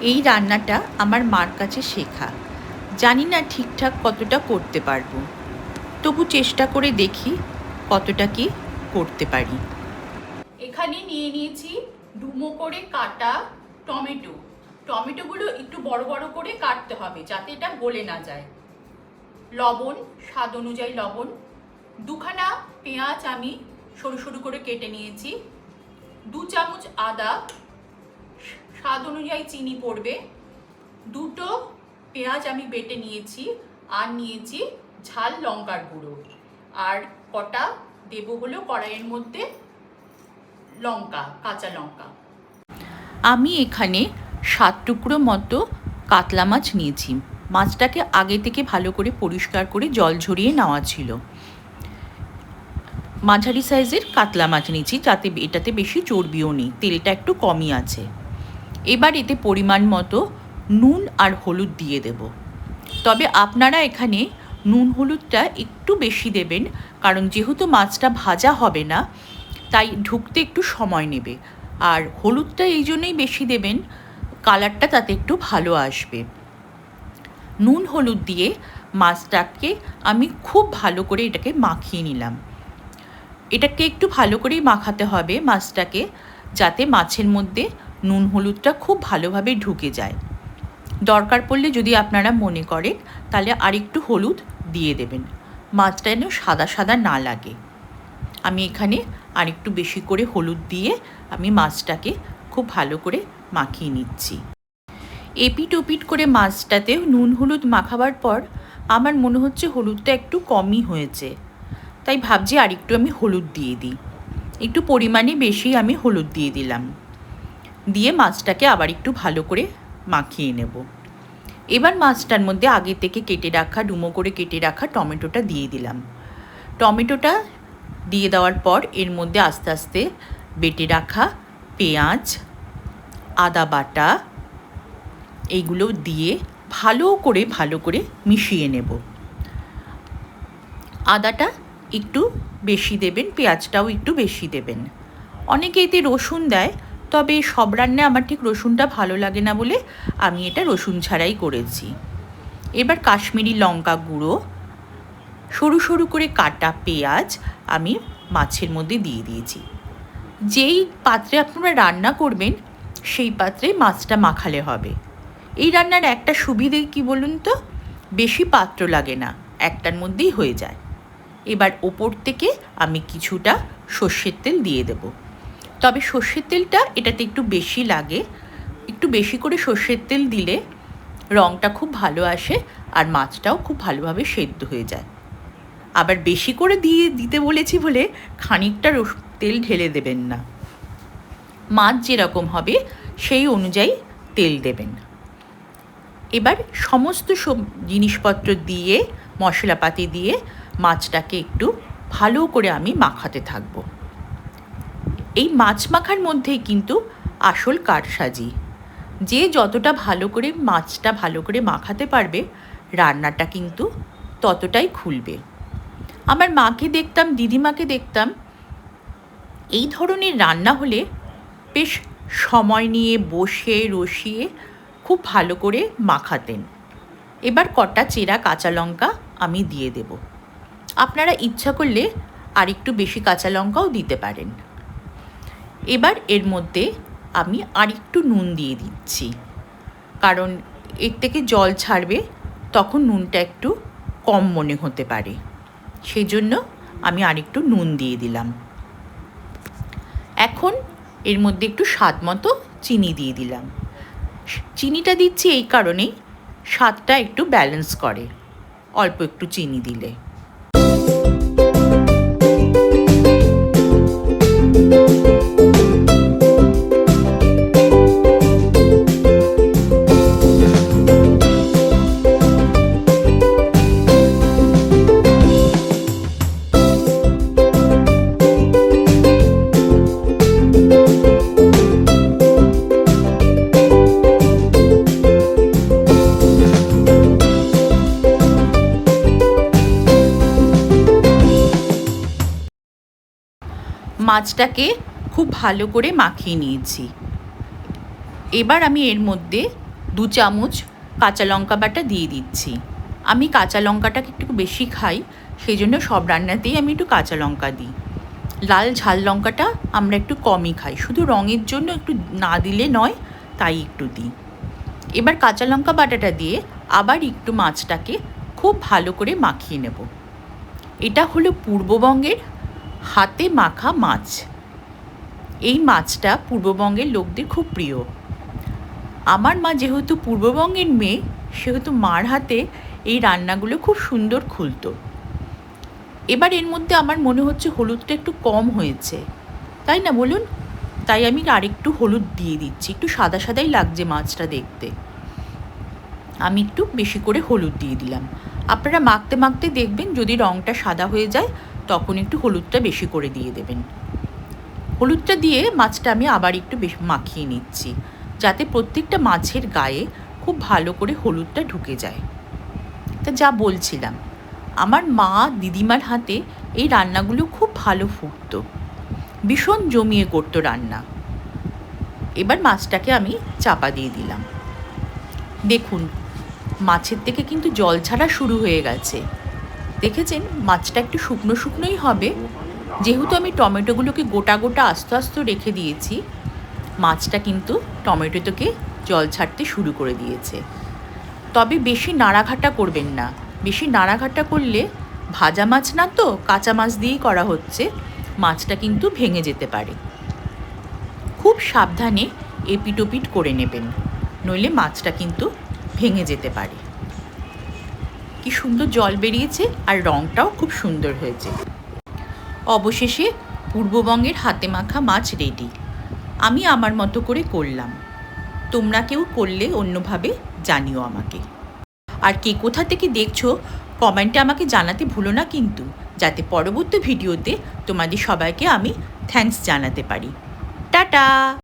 এই রান্নাটা আমার মার কাছে শেখা। জানি না ঠিকঠাক কতটা করতে পারব। তবু চেষ্টা করে দেখি কতটা কি করতে পারি। এখানে নিয়ে নিয়েছি ডুমো করে কাটা টমেটো। টমেটোগুলো একটু বড় বড় করে কাটতে হবে যাতে এটা গলে না যায়। লবণ, স্বাদ অনুযায়ী লবণ। দুখানা পেঁয়াজ আমি সরু সরু করে কেটে নিয়েছি। দু চামচ আদা স্বাদ অনুযায়ী চিনি পড়বে। দুটো পেঁয়াজ আমি বেটে নিয়েছি আর নিয়েছি ঝাল লঙ্কার গুঁড়ো। আর কটা দেবো হলো কড়াইয়ের মধ্যে লঙ্কা, কাঁচা লঙ্কা। আমি এখানে সাত টুকরো মতো কাতলা মাছ নিয়েছি। মাছটাকে আগে থেকে ভালো করে পরিষ্কার করে জল ঝরিয়ে নেওয়া ছিল। মাঝারি সাইজের কাতলা মাছ নিয়েছি, যাতে এটাতে বেশি চর্বিও নেই, তেলটা একটু কমই আছে। এবার এতে পরিমাণ মতো নুন আর হলুদ দিয়ে দেব। তবে আপনারা এখানে নুন হলুদটা একটু বেশি দেবেন, কারণ যেহেতু মাছটা ভাজা হবে না, তাই ঢুকতে একটু সময় নেবে। আর হলুদটা এই জন্যই বেশি দেবেন, কালারটা তাতে একটু ভালো আসবে। নুন হলুদ দিয়ে মাছটাকে আমি খুব ভালো করে এটাকে মাখিয়ে নিলাম। এটাকে একটু ভালো করেই মাখাতে হবে মাছটাকে, যাতে মাছের মধ্যে নুন হলুদটা খুব ভালোভাবে ঢুকে যায়। দরকার পড়লে যদি আপনারা মনে করেন তাহলে আরেকটু হলুদ দিয়ে দেবেন। মাছটা যেন সাদা সাদা না লাগে। আমি এখানে আরেকটু বেশি করে হলুদ দিয়ে আমি মাছটাকে খুব ভালো করে মাখিয়ে নিচ্ছি। এপিট ওপিট করে মাছটাতে নুন হলুদ মাখাবার পর আমার মনে হচ্ছে হলুদটা একটু কমই হয়েছে। তাই ভাবছি আরেকটু আমি হলুদ দিয়ে দিই। একটু পরিমাণে বেশি আমি হলুদ দিয়ে দিলাম। দিয়ে মাছটাকে আবার একটু ভালো করে মাখিয়ে নেব। এবার মাছটার মধ্যে আগে থেকে কেটে রাখা, ডুমো করে কেটে রাখা টমেটোটা দিয়ে দিলাম। টমেটোটা দিয়ে দেওয়ার পর এর মধ্যে আস্তে আস্তে বেটে রাখা পেঁয়াজ, আদা বাটা এইগুলো দিয়ে ভালো করে ভালো করে মিশিয়ে নেব। আদাটা একটু বেশি দেবেন, পেঁয়াজটাও একটু বেশি দেবেন। অনেকে এতে রসুন দেয় তবে সব রান্নায় আমার ঠিক রসুনটা ভালো লাগে না বলে আমি এটা রসুন ছাড়াই করেছি। এবার কাশ্মীরি লঙ্কা গুঁড়ো, সরু সরু করে কাটা পেঁয়াজ আমি মাছের মধ্যে দিয়ে দিয়েছি। যেই পাত্রে আপনারা রান্না করবেন, সেই পাত্রে মাছটা মাখালে হবে। এই রান্নার একটা সুবিধে কি বলুন তো? বেশি পাত্র লাগে না, একটার মধ্যেই হয়ে যায়। এবার ওপর থেকে আমি কিছুটা সর্ষের তেল দিয়ে দেব। তবে সর্ষের তেলটা এটাতে একটু বেশি লাগে। একটু বেশি করে সর্ষের তেল দিলে রঙটা খুব ভালো আসে আর মাছটাও খুব ভালোভাবে সেদ্ধ হয়ে যায়। আবার বেশি করে দিয়ে দিতে বলেছি বলে খানিকটা তেল ঢেলে দেবেন না। মাছ যেরকম হবে সেই অনুযায়ী তেল দেবেন। এবার সমস্ত সব জিনিসপত্র দিয়ে, মশলাপাতি দিয়ে মাছটাকে একটু ভালো করে আমি মাখাতে থাকব। এই মাছ মাখার মধ্যেই কিন্তু আসল কারসাজি। যে যতটা ভালো করে মাছটা ভালো করে মাখাতে পারবে, রান্নাটা কিন্তু ততটাই খুলবে। আমার মাকে দেখতাম, দিদিমাকে দেখতাম, এই ধরনের রান্না হলে বেশ সময় নিয়ে বসে রসিয়ে খুব ভালো করে মাখাতেন। এবার কটা চেরা কাঁচা লঙ্কা আমি দিয়ে দেব। আপনারা ইচ্ছা করলে আর একটু বেশি কাঁচা লঙ্কাও দিতে পারেন। এবার এর মধ্যে আমি আর একটু নুন দিয়ে দিচ্ছি। কারণ এর থেকে জল ছাড়বে, তখন নুনটা একটু কম মনে হতে পারে। সেই জন্য আমি আরেকটু নুন দিয়ে দিলাম। এখন এর মধ্যে একটু স্বাদ মতো চিনি দিয়ে দিলাম। চিনিটা দিচ্ছি এই কারণেই স্বাদটা একটু ব্যালেন্স করে, অল্প একটু চিনি দিলে। মাছটাকে খুব ভালো করে মাখিয়ে নিয়েছি। এবার আমি এর মধ্যে দু চামচ কাঁচা লঙ্কা বাটা দিয়ে দিচ্ছি। আমি কাঁচা লঙ্কাটাকে একটু বেশি খাই সেই জন্য সব রান্নাতেই আমি একটু কাঁচা লঙ্কা দিই। লাল ঝাল লঙ্কাটা আমরা একটু কমই খাই, শুধু রঙের জন্য একটু না দিলে নয়, তাই একটু দিই। এবার কাঁচা লঙ্কা বাটাটা দিয়ে আবার একটু মাছটাকে খুব ভালো করে মাখিয়ে নেব। এটা হলো পূর্ববঙ্গের হাতে মাখা মাছ। এই মাছটা পূর্ববঙ্গের লোকদের খুব প্রিয়। আমার মা যেহেতু পূর্ববঙ্গের মেয়ে, সেহেতু মার হাতে এই রান্নাগুলো খুব সুন্দর খুলতো। এবার এর মধ্যে আমার মনে হচ্ছে হলুদটা একটু কম হয়েছে। তাই না বলুন? তাই আমি আরেকটু হলুদ দিয়ে দিচ্ছি। একটু সাদা সাদাই লাগছে মাছটা দেখতে। আমি একটু বেশি করে হলুদ দিয়ে দিলাম। আপনারা মাখতে মাখতে দেখবেন যদি রঙটা সাদা হয়ে যায় তখন একটু হলুদটা বেশি করে দিয়ে দেবেন। হলুদটা দিয়ে মাছটা আমি আবার একটু বেশ মাখিয়ে নিচ্ছি, যাতে প্রত্যেকটা মাছের গায়ে খুব ভালো করে হলুদটা ঢুকে যায়। তা যা বলছিলাম, আমার মা দিদিমার হাতে এই রান্নাগুলো খুব ভালো ফুটতো। ভীষণ জমিয়ে করতো রান্না। এবার মাছটাকে আমি চাপা দিয়ে দিলাম। দেখুন, মাছের থেকে কিন্তু জল ছাড়া শুরু হয়ে গেছে। দেখেছেন মাছটা একটু শুকনো শুকনোই হবে। যেহেতু আমি টমেটোগুলোকে গোটা গোটা আস্তে আস্তে রেখে দিয়েছি, মাছটা কিন্তু টমেটো থেকে জল ছাড়তে শুরু করে দিয়েছে। তবে বেশি নাড়াঘাটা করবেন না। বেশি নাড়াঘাটা করলে ভাজা মাছ না তো, কাঁচা মাছ দিয়েই করা হচ্ছে, মাছটা কিন্তু ভেঙে যেতে পারে। খুব সাবধানে এপিটোপিট করে নেবেন, নইলে মাছটা কিন্তু ভেঙে যেতে পারে। কি সুন্দর জল বেরিয়েছে আর রঙটাও খুব সুন্দর হয়েছে। অবশেষে পূর্ববঙ্গের হাতে মাখা মাছ রেডি আমি আমার মতো করে করলাম। তোমরা কেউ করলে অন্যভাবে জানিও আমাকে। আর কে কোথা থেকে দেখছ, কমেন্টে আমাকে জানাতে ভুলো না কিন্তু, যাতে পরবর্তী ভিডিওতে তোমাদের সবাইকে আমি থ্যাঙ্কস জানাতে পারি। টাটা!